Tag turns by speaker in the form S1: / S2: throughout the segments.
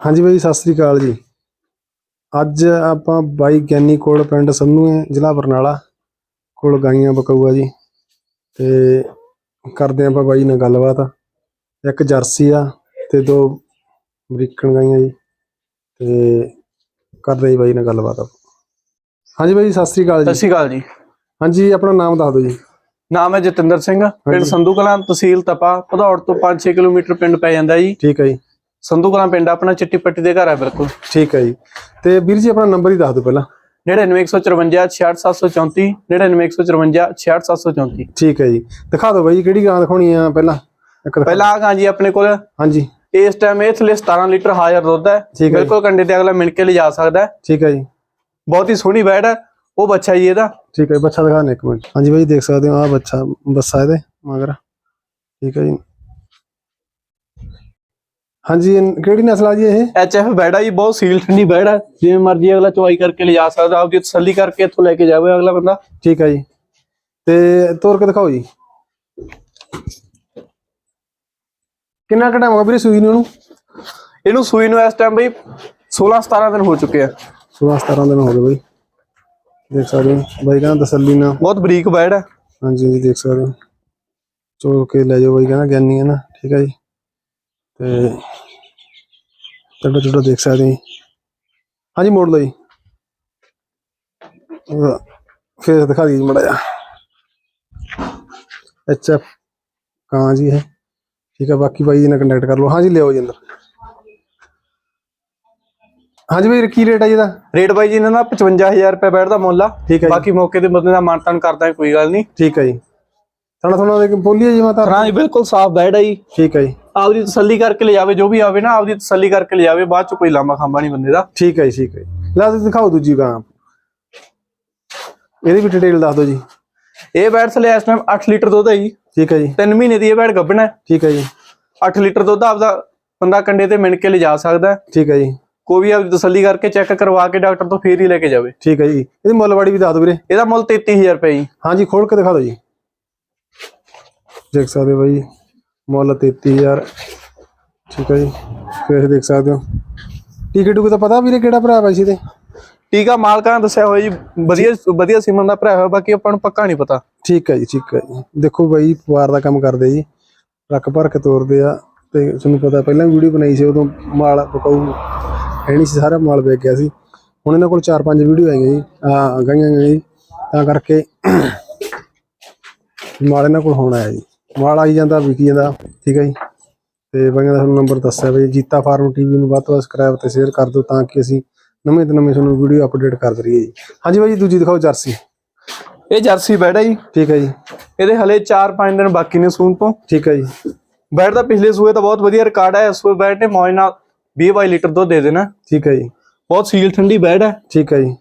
S1: ਹਾਂਜੀ ਬਾਈ ਸਤਿ ਸ੍ਰੀ ਅਕਾਲ ਜੀ। ਅੱਜ ਆਪਾਂ ਬਾਈ ਗਿਆਨੀ ਕੋਲ ਪਿੰਡ ਸੰਨੂ ਹੈ ਜ਼ਿਲ੍ਹਾ ਬਰਨਾਲਾ ਕੋਲ ਗਾਈਆਂ ਬਕਾਊਆ ਜੀ। ਤੇ ਕਰਦੇ ਆਪਾਂ ਬਾਈ ਨਾਲ ਗੱਲਬਾਤ। ਇੱਕ ਜਰਸੀ ਆ ਤੇ ਦੋ ਅਮਰੀਕਨ ਗਾਈਆਂ ਜੀ। ਤੇ ਕਰਦੇ ਜੀ ਬਾਈ ਨਾਲ ਗੱਲਬਾਤ ਹਾਂਜੀ ਬਾਈ ਸਤਿ ਸ੍ਰੀ ਅਕਾਲ
S2: ਸਤਿ
S1: ਜੀ
S2: ਸ਼੍ਰੀ ਅਕਾਲ ਜੀ।
S1: ਹਾਂਜੀ ਆਪਣਾ ਨਾਮ ਦੱਸ ਦਿਓ ਜੀ।
S2: ਨਾਮ ਹੈ ਜਤਿੰਦਰ ਸਿੰਘ। ਪਿੰਡ। ਸੰਧੂ ਕਲਾਂ ਤਹਿਸੀਲ ਤਪਾ। ਭਦੌੜ ਤੋਂ 5-6 ਕਿਲੋਮੀਟਰ ਪਿੰਡ ਪੈ ਜਾਂਦਾ ਜੀ।
S1: ਠੀਕ ਹੈ ਜੀ।
S2: ਸੰਧੂ ਕਲਾਂ ਪਿੰਡ ਆਪਣਾ ਚਿੱਟੀ ਪੱਟੀ ਦੇ ਘਰ ਹੈ ਬਿਲਕੁਲ।
S1: ਠੀਕ ਹੈ ਜੀ। ਤੇ ਵੀਰ ਜੀ ਆਪਣਾ ਨੰਬਰ ਹੀ ਦੱਸ ਦਿਓ ਪਹਿਲਾਂ।
S2: 99154 66734 99154 66734
S1: ਠੀਕ ਹੈ ਜੀ। ਦਿਖਾ ਦਿਓ ਬਾਈ ਕਿਹੜੀ ਗਾਂ ਦਿਖਾਉਣੀ ਆ ਪਹਿਲਾਂ?
S2: ਪਹਿਲਾਂ ਆ ਗਾਂ ਜੀ ਆਪਣੇ ਕੋਲ।
S1: ਹਾਂਜੀ।
S2: ਇਸ ਟਾਈਮ ਇਹ ਥਲੇ 17 ਲੀਟਰ ਹਾਜ਼ਰ ਦੁੱਧ ਹੈ। ਬਿਲਕੁਲ ਕੰਡੇ ਤੇ ਅਗਲਾ ਮਿਣ ਕੇ ਲਿਜਾ ਸਕਦਾ
S1: ਠੀਕ ਹੈ ਜੀ।
S2: ਬਹੁਤ ਹੀ ਸੋਹਣੀ ਬੈੜ ਹੈ। ਉਹ ਬੱਚਾ ਜੀ ਇਹਦਾ।
S1: ਠੀਕ ਹੈ ਬੱਚਾ ਦਿਖਾਣੇ ਇੱਕ ਮਿੰਟ। ਹਾਂਜੀ ਬਾਈ ਦੇਖ ਸਕਦੇ ਹੋ ਆ ਬੱਚਾ ਬੱਸਾ ਇਹਦੇ ਮਗਰ। ਠੀਕ ਹੈ ਜੀ। ਹਾਂਜੀ ਇਹ ਕਿਹੜੀ ਨਸਲ ਆ ਜੀ ਇਹ?
S2: ਐਚਐਫ ਬੈੜ ਜੀ ਬਹੁਤ ਸੀਲ ਠੰਡੀ ਬੈੜ। ਜਿਵੇਂ ਮਰਜ਼ੀ ਅਗਲਾ ਚੁਆਈ ਕਰਕੇ ਲਿਜਾ ਸਕਦਾ ਆਪਦੀ ਤਸੱਲੀ ਕਰਕੇ ਇੱਥੋਂ ਲੈ ਕੇ ਜਾਵੇ ਅਗਲਾ ਬੰਦਾ।
S1: ਠੀਕ ਹੈ ਜੀ। ਤੇ ਤੋਰ ਕੇ ਦਿਖਾਓ ਜੀ। ਕਿੰਨਾ ਕੁ ਟਾਈਮ ਹੋ ਗਿਆ ਵੀਰੇ ਸੂਈ ਨੂੰ ਇਹਨੂੰ?
S2: ਇਹਨੂੰ ਸੂਈ ਨੂੰ ਇਸ ਟਾਈਮ ਬਈ 16 17 ਦਿਨ ਹੋ ਚੁੱਕੇ ਆ।
S1: 16 17 ਦਿਨ ਹੋ ਗਏ ਬਾਈ। ਦੇਖ ਸਕਦੇ ਹੋ ਬਾਈ ਕਹਿੰਦਾ ਤਸੱਲੀ ਨਾਲ।
S2: ਬਹੁਤ ਬਰੀਕ ਬੈੜ।
S1: ਹਾਂਜੀ ਜੀ ਦੇਖ ਸਕਦੇ ਹੋ। ਚੋ ਕੇ ਲੈ ਜਾਓ ਬਾਈ ਕਹਿੰਦਾ ਗਿਆਨੀ ਹੈ ਨਾ। ਠੀਕ ਹੈ ਜੀ। ਤੇ ਟੱਡਾ ਟੱਡਾ ਦੇਖ ਸਕਦੇ ਹੋ। ਹਾਂਜੀ ਮੋੜ ਲਓ ਜੀ। ਉਹਦਾ ਫੇਰ ਦਿਖਾ ਦੀ ਮੜਾ ਜਾ ਅੱਛਾ ਕਾਂ ਜੀ ਹੈ ਠੀਕ ਹੈ ਬਾਕੀ ਬਾਈ ਜੀ ਨਾਲ ਕੰਟੈਕਟ ਕਰ ਲਓ। ਹਾਂਜੀ ਲਿਓ ਜੀ ਅੰਦਰ। ਹਾਂਜੀ ਬਾਈ ਕੀ ਰੇਟ ਹੈ ਜੀ ਇਹਦਾ?
S2: ਰੇਟ ਬਾਈ ਜੀ ਇਹਨਾਂ ਦਾ 55000 ਰੁਪਏ ਬੈਠ ਦਾ ਮੁੱਲ ਆ।
S1: ਠੀਕ ਹੈ ਜੀ।
S2: ਬਾਕੀ ਮੌਕੇ ਤੇ ਬੰਦੇ ਦਾ ਮਾਨਤਾਨ ਕਰਦਾ ਕੋਈ ਗੱਲ ਨਹੀਂ।
S1: ਠੀਕ ਹੈ ਜੀ। ਥੋੜਾ ਥੋੜਾ ਦੇ ਬੋਲੀਏ ਜੀ ਮਾਤਾ।
S2: ਹਾਂ ਜੀ ਬਿਲਕੁਲ ਸਾਫ਼ ਬੈਠ ਆ ਜੀ।
S1: ਠੀਕ ਹੈ ਜੀ।
S2: ਆਪਦੀ ਤਸੱਲੀ ਕਰਕੇ ਲਿਜਾਵੇ ਜੋ ਵੀ ਆਵੇ ਨਾ ਆਪਦੀ ਤਸੱਲੀ ਕਰਕੇ ਲਿਜਾਵੇ ਬਾਅਦ ਚ ਕੋਈ ਲਾਂਬਾ ਖਾਂਬਾ ਨਹੀਂ ਬੰਦੇ ਦਾ।
S1: ਠੀਕ ਹੈ ਜੀ ਠੀਕ ਹੈ। ਲੈ ਦਿਖਾਓ ਦੂਜੀ ਗਾਂ। ਇਹਦੀ ਵੀ ਡਿਟੇਲ ਦੱਸ ਦਿਓ ਜੀ।
S2: ਇਹ ਬੈਠ ਥਲੇ ਇਸ ਟਾਈਮ 8 ਲੀਟਰ ਦੁੱਧ ਹੈ ਜੀ।
S1: ਠੀਕ ਹੈ ਜੀ।
S2: 3 ਮਹੀਨੇ ਦੀ ਇਹ ਬੈਠ ਗੱਭਣਾ
S1: ਠੀਕ ਹੈ ਜੀ।
S2: 8 ਲੀਟਰ ਦੁੱਧ ਆਪਦਾ ਬੰਦਾ ਕੰਡੇ ਤੇ ਮਿਣ ਕੇ ਲਿਜਾ ਸਕਦਾ।
S1: ਠੀਕ ਹੈ ਜੀ।
S2: ਕੋਈ ਵੀ ਆਪਦੀ ਤਸੱਲੀ ਕਰਕੇ ਚੈੱਕ ਕਰਵਾ ਕੇ ਡਾਕਟਰ ਤੋਂ ਫੇਰ ਹੀ ਲੈ ਕੇ ਜਾਵੇ।
S1: ਠੀਕ ਹੈ ਜੀ। ਇਹਦੀ ਮੁੱਲਵਾੜੀ ਵੀ ਦੱਸ ਦਿਓ ਵੀਰੇ।
S2: ਇਹਦਾ ਮੁੱਲ 33000 ਰੁਪਏ ਜੀ।
S1: ਹਾਂਜੀ ਖੋਲ ਕੇ ਦਿਖਾ ਦਿਓ ਜੀ। ਦੇਖ ਸਕਦੇ ਹੋ ਬਾਈ। ਮੁੱਲ 33000 ਠੀਕ ਹੈ ਜੀ ਫੇਰ ਦੇਖ ਸਕਦੇ ਹੋ। ਟਿਕਟ ਟੁਕ ਤਾਂ ਪਤਾ ਵੀਰੇ ਕਿਹੜਾ ਭਰਾ ਬਾਈ ਸੀ ਤੇ
S2: ਟੀਕਾ ਮਾਲਕਾਂ ਨੇ ਦੱਸਿਆ ਹੋਇਆ ਜੀ ਵਧੀਆ ਵਧੀਆ ਸਿਮਨ ਦਾ ਭਰਾ ਹੋਇਆ ਬਾਕੀ ਆਪਾਂ ਨੂੰ ਪੱਕਾ ਨਹੀਂ ਪਤਾ।
S1: ਠੀਕ ਹੈ ਜੀ ਠੀਕ ਹੈ ਜੀ। ਦੇਖੋ ਬਾਈ ਪਵਾਰ ਦਾ ਕੰਮ ਕਰਦੇ ਜੀ। ਟਰੱਕ ਭਰ ਕੇ ਤੋਰਦੇ ਆ ਤੇ ਤੁਹਾਨੂੰ ਪਤਾ ਪਹਿਲਾਂ ਵੀਡੀਓ ਬਣਾਈ ਸੀ ਉਦੋਂ ਮਾਲ ਪਕਾਉ ਹੈ ਨਹੀਂ ਸੀ ਸਾਰਾ ਮਾਲ ਵੇਚ ਗਿਆ ਸੀ। ਹੁਣ ਇਹਨਾਂ ਕੋਲ 4-5 ਵੀਡੀਓ ਆਈਆਂ ਜੀ ਆ ਗਈਆਂ ਜੀ। ਤਾਂ ਕਰਕੇ ਮਾਲ ਇਹਨਾਂ ਕੋਲ ਹੁਣ ਆਇਆ ਜੀ। ਮਾਲ ਆਈ ਜਾਂਦਾ ਵਿਕੀ ਜਾਂਦਾ ਠੀਕ ਹੈ ਜੀ। ਤੇ ਬਾਈਆਂ ਦਾ ਤੁਹਾਨੂੰ ਨੰਬਰ ਦੱਸਿਆ ਬਈ ਜੀਤਾ ਫਾਰਮ ਟੀਵੀ ਨੂੰ ਵੱਧ ਤੋਂ ਵੱਧ ਸਬਸਕ੍ਰਾਈਬ ਤੇ ਸ਼ੇਅਰ ਕਰ ਦਿਓ ਤਾਂ ਕਿ ਅਸੀਂ ਨਵੇਂ ਤੋਂ ਨਵੇਂ ਤੁਹਾਨੂੰ ਵੀਡੀਓ ਅਪਡੇਟ ਕਰਦੇ ਰਹੀਏ ਜੀ। ਹਾਂਜੀ ਬਾਈ ਜੀ ਦੂਜੀ ਦਿਖਾਓ ਜਰਸੀ।
S2: ਇਹ ਜਰਸੀ ਬੈੜ ਹੈ ਜੀ।
S1: ਠੀਕ ਹੈ ਜੀ।
S2: ਇਹਦੇ ਹਲੇ 4-5 ਦਿਨ ਬਾਕੀ ਨੇ ਸੂਣ ਤੋਂ।
S1: ਠੀਕ ਹੈ ਜੀ।
S2: ਬੈਟ ਦਾ ਪਿਛਲੇ ਸੂਏ ਤਾਂ ਬਹੁਤ ਵਧੀਆ ਰਿਕਾਰਡ ਹੈ ਇਸ ਸੂਏ ਬੈਟ ਨੇ ਮੌਜ ਨਾਲ 20 22 ਲੀਟਰ ਦੁੱਧ ਦੇ ਦੇਣਾ।
S1: ਠੀਕ ਹੈ ਜੀ।
S2: ਬਹੁਤ ਸੀਲ ਠੰਡੀ ਬੈਟ ਹੈ
S1: ਠੀਕ ਹੈ ਜੀ।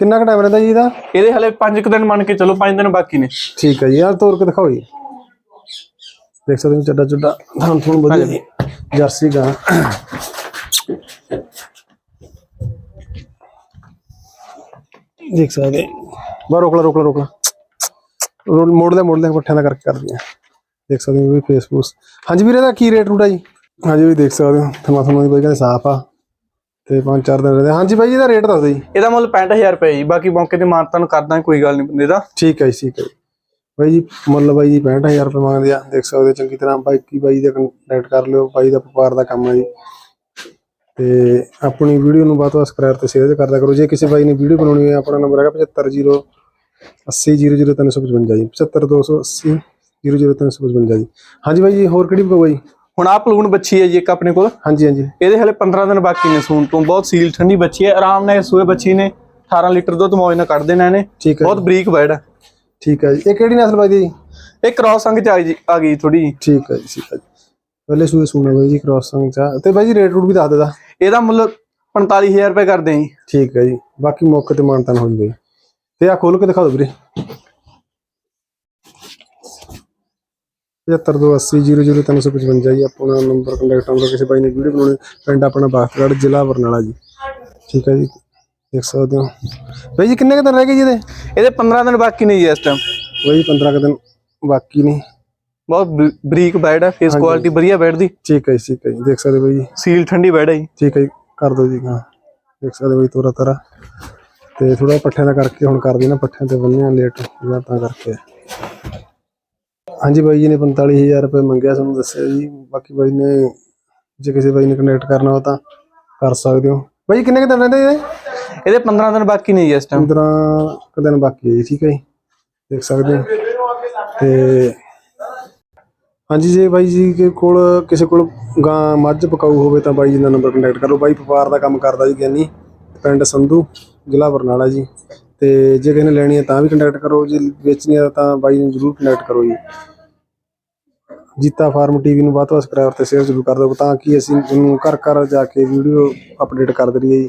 S1: ਕਿੰਨਾ ਕੁ ਟਾਈਮ ਰਹਿੰਦਾ ਜੀ ਇਹਦਾ?
S2: ਇਹਦੇ ਹਲੇ 5 ਦਿਨ ਮੰਨ ਕੇ ਚਲੋ 5 ਦਿਨ ਬਾਕੀ ਨੇ।
S1: ਠੀਕ ਹੈ ਜੀ ਯਾਰ ਤੋਰ ਕੇ ਦਿਖਾਓ ਜੀ। ਦੇਖ ਸਕਦੇ ਹੋ ਚੱਡਾ ਚੱਡਾ। ਥਾਂ ਥੋਂ ਵਧੀਆ ਜੀ ਜਰਸੀ ਗਾਂ। ਦੇਖ ਸਕਦੇ ਬਾਹਰ ਰੋਕ ਲਾ ਰੋਕ ਲਾ ਰੋਕ ਲਾ। ਰੋਲ ਮੋੜ ਲੈ ਮੋੜ ਲੈ ਪੱਠਿਆਂ ਦਾ ਕਰਕੇ ਕਰਦੀ ਆ। ਦੇਖ ਸਕਦੇ ਹੋ ਵੀ ਫੇਸਬੁੱਕ ਹਾਂਜੀ ਵੀਰੇ ਦਾ ਕੀ ਰੇਟ ਰੂਟ ਆ ਜੀ? ਹਾਂਜੀ ਵੀ ਦੇਖ ਸਕਦੇ ਹੋ ਥਮਾ ਥਮਾ ਦੀ ਬਾਈ ਕਹਿੰਦੇ ਸਾਫ਼ ਆ। ਤੇ ਪੰਜ ਚਾਰ ਦਿਨ ਰਹਿੰਦੇ ਹਾਂਜੀ ਬਾਈ ਇਹਦਾ ਰੇਟ ਦੱਸ ਦਿਓ ਜੀ।
S2: ਇਹਦਾ ਮੁੱਲ 65000 ਰੁਪਏ ਜੀ। ਬਾਕੀ ਮੌਕੇ ਤੇ ਮਾਨਤਾ ਨੂੰ ਕਰਦਾ ਕੋਈ ਗੱਲ ਨਹੀਂ ਬੰਦੇ ਦਾ।
S1: ਠੀਕ ਹੈ ਜੀ ਠੀਕ ਹੈ ਜੀ। ਬਾਈ ਜੀ ਮੁੱਲ ਬਾਈ ਜੀ 65000 ਰੁਪਏ ਮੰਗਦੇ ਆ। ਦੇਖ ਸਕਦੇ ਹੋ ਚੰਗੀ ਤਰ੍ਹਾਂ ਬਾਈ ਕੀ ਬਾਈ ਦਾ ਕੰਟੈਕਟ ਕਰ ਲਿਓ। ਬਾਈ ਦਾ ਵਪਾਰ ਦਾ ਕੰਮ ਹੈ ਜੀ। ਤੇ ਆਪਣੀ ਵੀਡੀਓ ਨੂੰ ਤੋਂ ਸਬਸਕ੍ਰਾਈਬ ਤੇ ਸ਼ੇਅਰ ਕਰਦਾ ਕਰੋ। ਜੇ ਕਿਸੇ ਬਾਈ ਨੇ ਵੀਡੀਓ ਬਣਾਉਣੀ ਹੈ ਆਪਣਾ ਨੰਬਰ ਹੈਗਾ 750 8000355 ਜੀ। 75280 00355 ਜੀ। ਹਾਂਜੀ ਬਾਈ ਜੀ ਹੋਰ ਕਿਹੜੀ ਜੀ
S2: ਹੁਣ ਆਹ ਪਲੂਨ ਬੱਚੀ ਹੈ ਜੀ ਇੱਕ ਆਪਣੇ ਕੋਲ।
S1: ਹਾਂਜੀ ਹਾਂਜੀ।
S2: ਇਹਦੇ ਹਲੇ 15 ਦਿਨ ਬਾਕੀ ਨੇ ਸੂਣ ਤੋਂ। ਬਹੁਤ ਸੀਲ ਠੰਡੀ ਬੱਚੀ ਹੈ। ਆਰਾਮ ਨਾਲ ਇਸ ਸੂਏ ਬੱਚੀ ਨੇ 18 ਲੀਟਰ ਦੁੱਧ ਮੌਜ ਨਾਲ ਕੱਢ ਦੇਣਾ ਇਹਨੇ।
S1: ਠੀਕ ਹੈ
S2: ਬਹੁਤ ਬਰੀਕ ਹੈ।
S1: ਠੀਕ ਹੈ ਜੀ। ਇਹ ਕਿਹੜੀ ਨਸਲ ਬਾਈ ਦੀ ਜੀ?
S2: ਇਹ ਕ੍ਰਾਸ ਸੰਗ ਚ ਆ ਗਈ ਆ ਗਈ ਥੋੜੀ
S1: ਠੀਕ ਹੈ ਜੀ ਠੀਕ ਹੈ ਜੀ। ਪਹਿਲੇ ਸੂਏ ਸੁਣਾ ਬਾਈ ਜੀ ਕ੍ਰਾਸ ਸੰਗ ਚਾ ਤੇ ਬਾਈ ਜੀ ਰੇਟ ਰੂਟ ਵੀ ਦੱਸ ਦੇਦਾ
S2: ਇਹਦਾ ਮੁੱਲ 45000 ਰੁਪਏ ਕਰਦੇ ਆਂ ਜੀ।
S1: ਠੀਕ ਹੈ ਜੀ। ਬਾਕੀ ਮੌਕੇ ਤੇ ਮਾਨਤਾਨ ਹੋ ਜੂਗੀ ਤੇ ਆ ਖੋਲ ਕੇ ਦਿਖਾ ਦਿਓ ਵੀਰੇ 728000355 ਜੀ। ਆਪਣਾ ਨੰਬਰ ਕੰਟੈਕਟ ਨੰਬਰ ਕਿਸੇ ਬਾਈ ਨੇ ਵੀਡੀਓ ਬਣਾਉਣੀ ਪਿੰਡ ਆਪਣਾ ਬਾਖਤਗੜ੍ਹ ਜ਼ਿਲ੍ਹਾ ਬਰਨਾਲਾ ਜੀ। ਠੀਕ ਹੈ ਜੀ। ਦੇਖ ਸਕਦੇ ਹੋ। ਬਾਈ ਜੀ ਕਿੰਨੇ ਕੁ ਦਿਨ ਰਹਿ ਗਏ ਜੀ ਇਹਦੇ?
S2: ਇਹਦੇ 15 ਦਿਨ ਬਾਕੀ ਨੇ ਜੀ ਇਸ ਟਾਈਮ
S1: ਬਾਈ 15 ਕੁ ਦਿਨ ਬਾਕੀ ਨੇ।
S2: ਬਹੁਤ ਬਰੀ- ਬਰੀਕ ਬੈਡ ਹੈ ਫੇਸ। ਕੁਆਲਿਟੀ ਵਧੀਆ ਬੈਡ ਦੀ।
S1: ਠੀਕ ਹੈ ਠੀਕ ਹੈ ਦੇਖ ਸਕਦੇ ਹੋ ਬਾਈ ਜੀ।
S2: ਸੀਲ ਠੰਡੀ ਬੈਡ ਹੈ ਜੀ।
S1: ਠੀਕ ਹੈ ਕਰ ਦਿਓ ਜੀ ਹਾਂ। ਦੇਖ ਸਕਦੇ ਹੋ ਬਾਈ ਤੋਰਾ ਤਰਾ। ਤੇ ਥੋੜਾ ਪੱਠਿਆਂ ਦਾ ਕਰਕੇ ਹੁਣ ਕਰਦੀ ਨਾ ਪੱਠਿਆਂ ਤੇ ਬੰਨਿਆ ਲੇਟ ਜਾਂ ਤਾਂ ਕਰਕੇ। ਹਾਂਜੀ ਬਾਈ ਜੀ ਨੇ 45000 ਰੁਪਏ ਮੰਗਿਆ ਤੁਹਾਨੂੰ ਦੱਸਿਆ ਜੀ। ਬਾਕੀ ਬਾਈ ਨੇ ਜੇ ਕਿਸੇ ਬਾਈ ਨੇ ਕਨੈਕਟ ਕਰਨਾ ਹੋ ਤਾਂ ਕਰ ਸਕਦੇ ਹੋ। ਬਾਈ ਕਿੰਨੇ ਕੁ ਦਿਨ ਰਹਿੰਦੇ ਇਹਦੇ?
S2: ਇਹਦੇ 15 ਦਿਨ ਬਾਕੀ ਨੇ ਜੀ ਇਸ ਟਾਈਮ
S1: 15 ਕੁ ਦਿਨ ਬਾਕੀ ਹੈ ਜੀ, ਠੀਕ ਹੈ ਜੀ। ਦੇਖ ਸਕਦੇ ਹੋ। ਤੇ ਹਾਂਜੀ, ਜੇ ਬਾਈ ਜੀ ਕੇ ਕੋਲ, ਕਿਸੇ ਕੋਲ ਗਾਂ ਮੱਝ ਪਕਾਊ ਹੋਵੇ ਤਾਂ ਬਾਈ ਜੀ ਦਾ ਨੰਬਰ ਕੰਟੈਕਟ ਕਰੋ ਬਾਈ ਵਪਾਰ ਦਾ ਕੰਮ ਕਰਦਾ ਜੀ ਗਿਆਨੀ, ਪਿੰਡ ਸੰਧੂ, ਜ਼ਿਲ੍ਹਾ ਬਰਨਾਲਾ ਜੀ। ਤੇ ਜੇ ਕਿਸੇ ਨੇ ਲੈਣੀ ਹੈ ਤਾਂ ਵੀ ਕੰਟੈਕਟ ਕਰੋ। ਜੇ ਵੇਚਣੀ ਹੈ ਤਾਂ ਬਾਈ ਨੂੰ ਜ਼ਰੂਰ ਕੰਟੈਕਟ ਕਰੋ ਜੀ। ਜੀਤਾ ਫਾਰਮ ਟੀਵੀ ਨੂੰ ਵੱਧ ਤੋਂ ਵੱਧ ਸਬਸਕ੍ਰਾਈਬ ਤੇ ਸ਼ੇਅਰ ਜ਼ਰੂਰ ਕਰ ਦਿਓ ਤਾਂ ਕਿ ਅਸੀਂ ਤੁਹਾਨੂੰ ਘਰ ਘਰ ਜਾ ਕੇ ਵੀਡੀਓ ਅਪਡੇਟ ਕਰਦੇ ਰਹੀਏ ਜੀ।